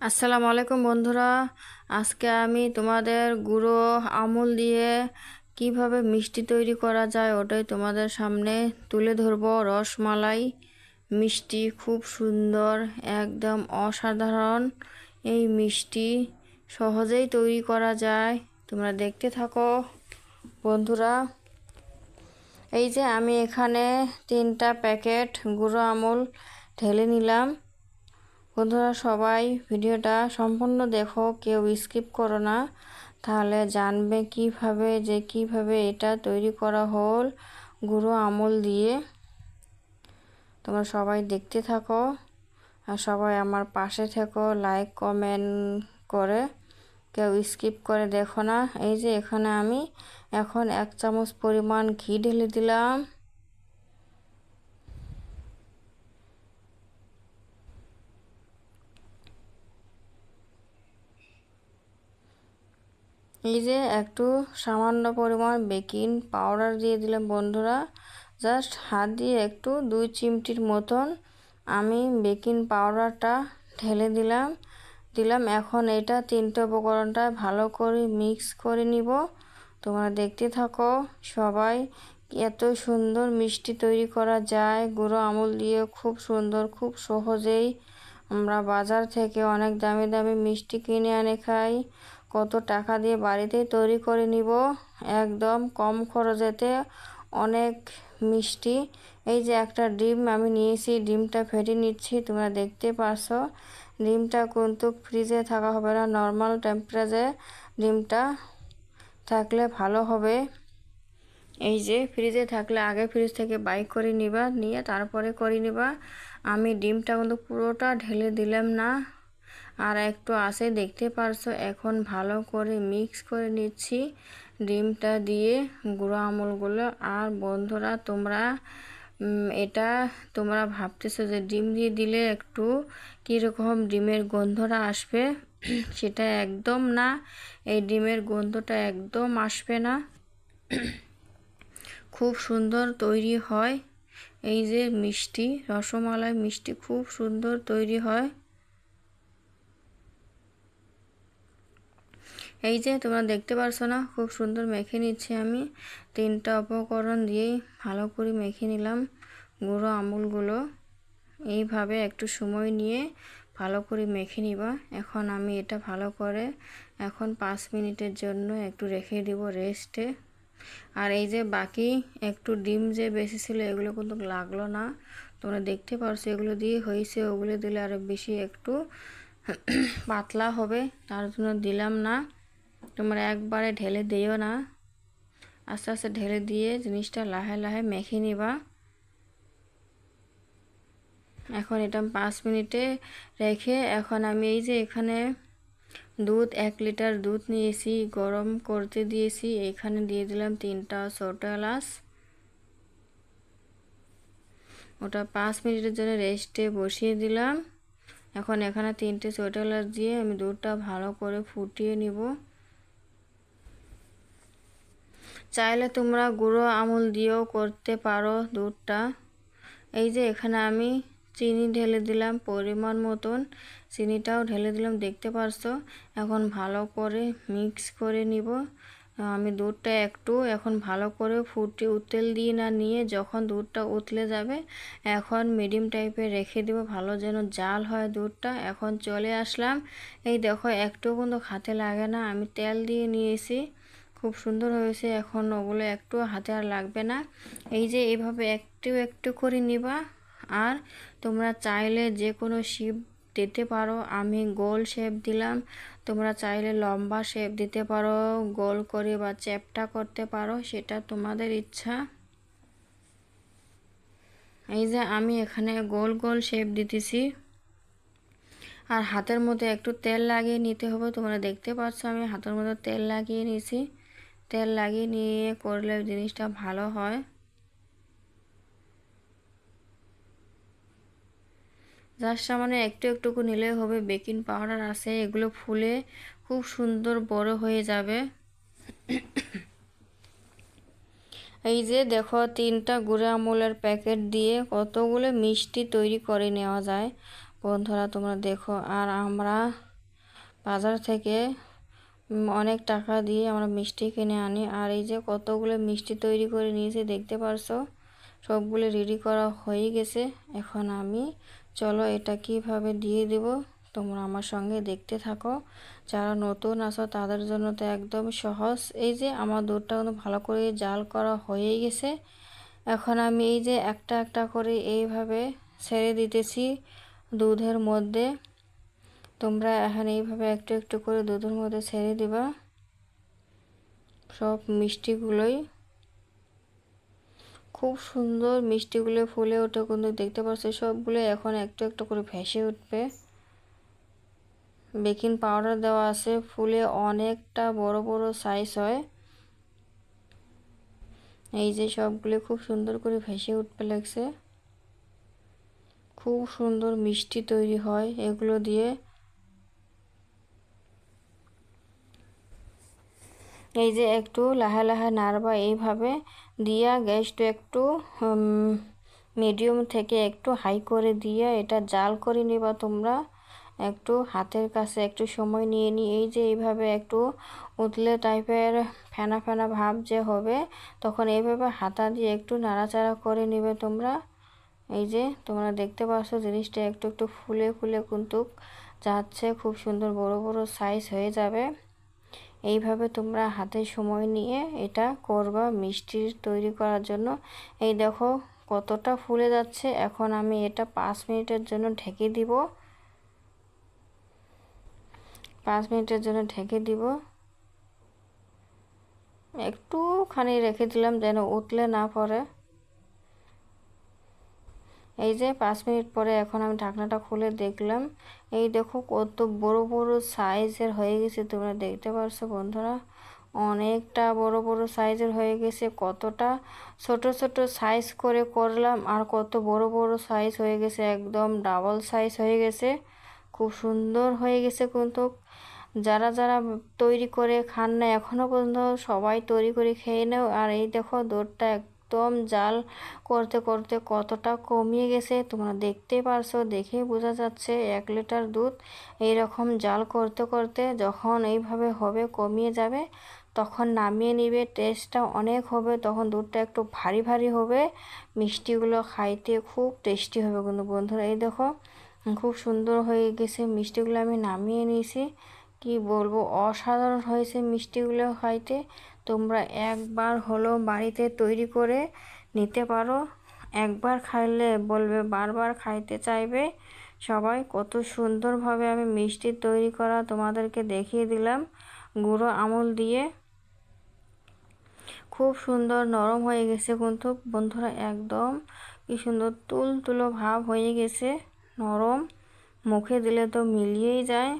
আসসালামু আলাইকুম বন্ধুরা। আজকে আমি তোমাদের গুঁড়ো আমুল দিয়ে কীভাবে মিষ্টি তৈরি করা যায় ওটাই তোমাদের সামনে তুলে ধরবো। রসমালাই মিষ্টি খুব সুন্দর, একদম অসাধারণ। এই মিষ্টি সহজেই তৈরি করা যায়, তোমরা দেখতে থাকো। বন্ধুরা, এই যে আমি এখানে তিনটা প্যাকেট গুঁড়ো আমুল ঢেলে নিলাম। বন্ধুরা সবাই ভিডিওটা সম্পূর্ণ দেখো, কেউ স্কিপ করো না। তাহলে জানবে কীভাবে যে কীভাবে এটা তৈরি করা হল গুঁড়ো আমল দিয়ে। তোমরা সবাই দেখতে থাকো আর সবাই আমার পাশে থেকো লাইক কমেন্ট করে। কেউ স্কিপ করে দেখো না। এই যে এখানে আমি এখন এক চামচ পরিমাণ ঘি ঢেলে দিলাম। এই যে একটু সামান্য পরিমাণ বেকিং পাউডার দিয়ে দিলাম বন্ধুরা। জাস্ট হাত দিয়ে একটু দুই চিমটির মতন আমি বেকিং পাউডারটা ঢেলে দিলাম। দিলাম, এখন এটা তিনটে উপকরণটা ভালো করে মিক্স করে নিব। তোমরা দেখতে থাকো সবাই, এত সুন্দর মিষ্টি তৈরি করা যায়। গুঁড়ো আমুল দিয়ে খুব সুন্দর, খুব সহজেই আমরা বাজার থেকে অনেক দামি দামি মিষ্টি কিনে এনে খাই। কত টাকা দিয়ে বাড়িতেই তৈরি করে নিব? একদম কম খরচেতে অনেক মিষ্টি। এই যে একটা ডিম আমি নিয়েছি, ডিমটা ফেটে নিচ্ছি, তোমরা দেখতে পারছ। ডিমটা কিন্তু ফ্রিজে থাকা হবে না, নর্মাল টেম্পারেচারে ডিমটা থাকলে ভালো হবে। এই যে ফ্রিজে থাকলে আগে ফ্রিজ থেকে বাইক করে নিবা, নিয়ে তারপরে করে নিবা। আমি ডিমটা কিন্তু পুরোটা ঢেলে দিলাম না। আর একটু আছে, দেখতে পারছ? এখন ভালো করে মিক্স করে নিচ্ছি। ডিমটা দিয়ে গুঁড়ো আমলগুলো। আর বন্ধুরা, তোমরা এটা তোমরা ভাবতেছো যে ডিম দিয়ে দিলে একটু কীরকম ডিমের গন্ধটা আসবে? সেটা একদম না। এই ডিমের গন্ধটা একদম আসবে না। খুব সুন্দর তৈরি হয়। এই যে মিষ্টি, রসমালাই মিষ্টি খুব সুন্দর তৈরি হয়। এই যে তোমরা দেখতে পারছ না, খুব সুন্দর মেখে নিচ্ছি আমি। তিনটা উপকরণ দিয়েই ভালো করে মেখে নিলাম গুঁড়ো আমুলগুলো। এইভাবে একটু সময় নিয়ে ভালো করে মেখে নিবা। এখন আমি এটা ভালো করে এখন পাঁচ মিনিটের জন্য একটু রেখে দিব রেস্টে আর এই যে বাকি একটু ডিম যে বেশি ছিল এগুলো কিন্তু লাগল না। তোমরা দেখতে পারছ এগুলো দিয়ে হয়েছে, ওগুলো দিলে আরও বেশি একটু পাতলা হবে, তার জন্য দিলাম না। তোমরা একবারে ঢেলে দিও না। আস্তে আস্তে ঢেলে দিয়ে জিনিসটা লাহে লাহে মেখে নিবা। এখন এটা পাঁচ মিনিটে রেখে এখন আমি এই যে এখানে দুধ, এক লিটার দুধ নিয়েছি, গরম করতে দিয়েছি। এখানে দিয়ে দিলাম তিনটা ছোটো এলাচ। ওটা পাঁচ মিনিটের জন্য রেস্টে বসিয়ে দিলাম। এখন এখানে তিনটে ছোটো এলাচ দিয়ে আমি দুধটা ভালো করে ফুটিয়ে নিব। চাইলে তোমরা গুঁড়ো আমুল দিয়েও করতে পারো দুধটা। এই যে এখানে আমি চিনি ঢেলে দিলাম, পরিমাণ মতন চিনিটাও ঢেলে দিলাম, দেখতে পারছ? এখন ভালো করে মিক্স করে নিব। আমি দুধটা একটু এখন ভালো করে ফুটে উতেল দিয়ে না নিয়ে যখন দুধটা উতলে যাবে, এখন মিডিয়াম টাইপে রেখে দেবো, ভালো যেন জাল হয় দুধটা। এখন চলে আসলাম। এই দেখো একটু কিন্তু হাতে লাগে না। আমি তেল দিয়ে নিয়েছি। খুব সুন্দর হয়েছে। এখন ওগুলো একটু হাতে আর লাগবে না। এই যে এইভাবে একটু একটু করে নিবা। আর তোমরা চাইলে যে কোনো শিপ দিতে পারো। আমি গোল শেপ দিলাম। তোমরা চাইলে লম্বা শেপ দিতে পারো। গোল করে বা চ্যাপটা করতে পারো। সেটা তোমাদের ইচ্ছা। এই যে আমি এখানে গোল গোল শেপ দিতেছি। আর হাতের মধ্যে একটু তেল লাগিয়ে নিতে হবে। তোমরা দেখতে পাচ্ছ আমি হাতের মধ্যে তেল লাগিয়ে নিয়েছি। তেল লাগিয়ে নিয়ে করলে জিনিসটা ভালো হয়। যার সামান্য একটু একটুকু নিলে হবে। বেকিং পাউডার আছে, এগুলো ফুলে খুব সুন্দর বড় হয়ে যাবে। এই যে দেখো, তিনটা গুঁড়া আমুলের প্যাকেট দিয়ে কতগুলো মিষ্টি তৈরি করে নেওয়া যায়। বন্ধুরা, তোমরা দেখো। আর আমরা বাজার থেকে অনেক টাকা দিয়ে আমরা মিষ্টি কিনে আনি। আর এই যে কতগুলো মিষ্টি তৈরি করে নিয়েছি, দেখতে পারছ? সবগুলো রেডি করা হয়ে গেছে। এখন আমি, চলো এটা কীভাবে দিয়ে দেব? তোমরা আমার সঙ্গে দেখতে থাকো। যারা নতুন আছো, তাদের জন্য তো একদম সহজ। এই যে আমার দুধটা কিন্তু ভালো করে জাল করা হয়ে গেছে। এখন আমি এই যে একটা একটা করে এইভাবে ছেড়ে দিতেছি দুধের মধ্যে। তোমরা এখন এইভাবে একটু একটু করে দুধের মধ্যে ছেড়ে দিবা। সব মিষ্টিগুলোই। খুব সুন্দর মিষ্টিগুলো ফুলে ওঠে কিন্তু দেখতে পাচ্ছ সবগুলো এখন একটু একটু করে ভেসে উঠবে। বেকিং পাউডার দেওয়া আছে, ফুলে অনেকটা বড় বড় সাইজ হয়। এই যে সবগুলো খুব সুন্দর করে ভেসে উঠবে লাগছে। খুব সুন্দর মিষ্টি তৈরি হয় এগুলো দিয়ে। এই যে একটু লাহা লাহা নাড়বা এইভাবে দিয়া গ্যাসটা একটু মিডিয়াম থেকে একটু হাই করে দিয়ে এটা জাল করে নিবা তোমরা। একটু হাতের কাছে একটু সময় নিয়ে নিই এই যে এইভাবে একটু উতলে টাইপের ফেনা ফেনা ভাব যে হবে, তখন এইভাবে হাতা দিয়ে একটু নাড়াচাড়া করে নিবে তোমরা। এই যে তোমরা দেখতে পাচ্ছ জিনিসটা একটু একটু ফুলে ফুলে কিন্তু যাচ্ছে, খুব সুন্দর বড় বড় সাইজ হয়ে যাবে। এইভাবে তোমরা হাতে সময় নিয়ে এটা করবা মিষ্টির তৈরি করার জন্য। এই দেখো কতটা ফুলে যাচ্ছে। এখন আমি এটা পাঁচ মিনিটের জন্য ঢেকে দিব। পাঁচ মিনিটের জন্য ঢেকে দিব। একটুখানি রেখে দিলাম যেন উতলে না পড়ে। এই যে পাঁচ মিনিট পরে এখন আমি ঢাকনাটা খুলে দেখলাম। এই দেখো কত বড় বড় সাইজের হয়ে গেছে, তোমরা দেখতে পারছ বন্ধুরা? অনেকটা বড় বড় সাইজের হয়ে গেছে, কতটা ছোট ছোট সাইজ করে করলাম, আর কত বড় বড় সাইজ হয়ে গেছে, একদম ডাবল সাইজ হয়ে গেছে। খুব সুন্দর হয়ে গেছে কিন্তু। যারা যারা তৈরি করে খান না এখনও পর্যন্ত সবাই তৈরি করে খেয়ে নেও। আর এই দেখো দুধটা একদম জাল করতে করতে কতটা কমিয়ে গেছে তোমরা দেখতে পারছ দেখে বোঝা যাচ্ছে এক লিটার দুধ এই রকম জাল করতে করতে যখন এইভাবে হবে কমিয়ে যাবে, তখন নামিয়ে নিবে, টেস্টটা অনেক হবে, তখন দুধটা একটু ভারী ভারী হবে, মিষ্টিগুলো খাইতে খুব টেস্টি হবে কিন্তু বন্ধুরা। এই দেখো, খুব সুন্দর হয়ে গেছে মিষ্টিগুলো আমি নামিয়ে নিয়েছি। কি বলব? অসাধারণ হয়েছে মিষ্টিগুলো খাইতে। তোমরা একবার হলো বাড়িতে তৈরি করে নিতে পারো। একবার খাইলে বলবে, বারবার খাইতে চাইবে। সবাই কত সুন্দরভাবে আমি মিষ্টি তৈরি করা তোমাদেরকে দেখিয়ে দিলাম। গুঁড়ো আমল দিয়ে। খুব সুন্দর নরম হয়ে গেছে কিন্তু। বন্ধুরা, একদম কি সুন্দর তুল তুলো ভাব হয়ে গেছে। নরম, মুখে দিলে তো মিলিয়েই যায়।